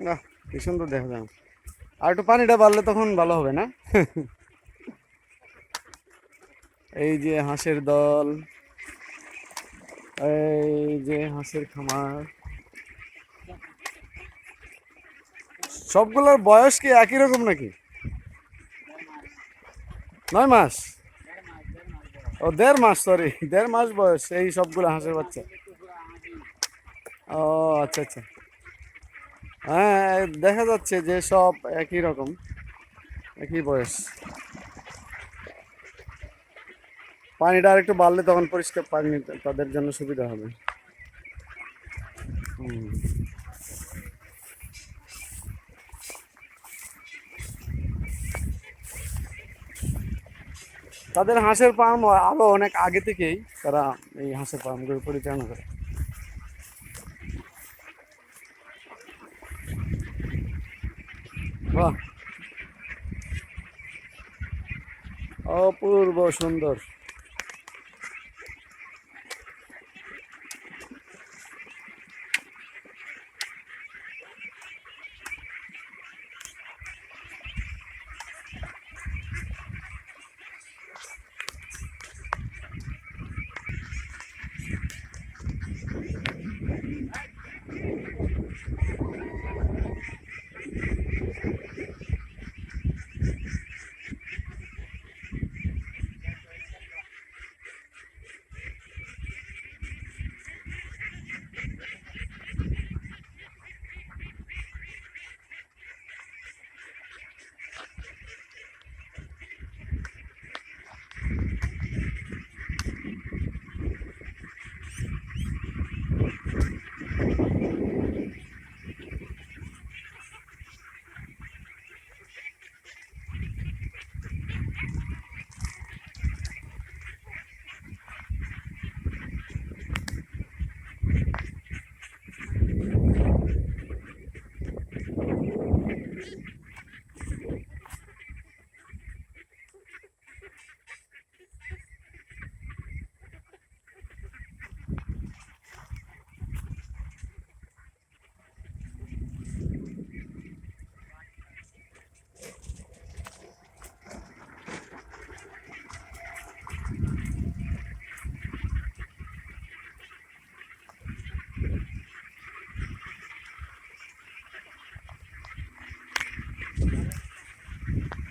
না, কি সুন্দর দেখা যায়। আর একটু পানিটা বাড়লে তখন ভালো হবে না? এই যে হাঁসের দল, এই যে হাঁসের খামার। সবগুলোর বয়স কি একই রকম নাকি? নয় মাস? ও, দেড় মাস সরি দেড় মাস বয়স এই সবগুলো হাঁসের বাচ্চা। ও আচ্ছা আচ্ছা। হ্যাঁ দেখা যাচ্ছে যে সব একই রকম, একই বয়স। পানিটা আর একটু বাড়লে তখন পরিষ্কার পানি তাদের জন্য সুবিধা হবে। তাদের হাঁসের ফার্ম আরও অনেক আগে থেকেই তারা এই হাঁসের ফার্মগুলো পরিচালনা করে। বাহ অপূর্ব সুন্দর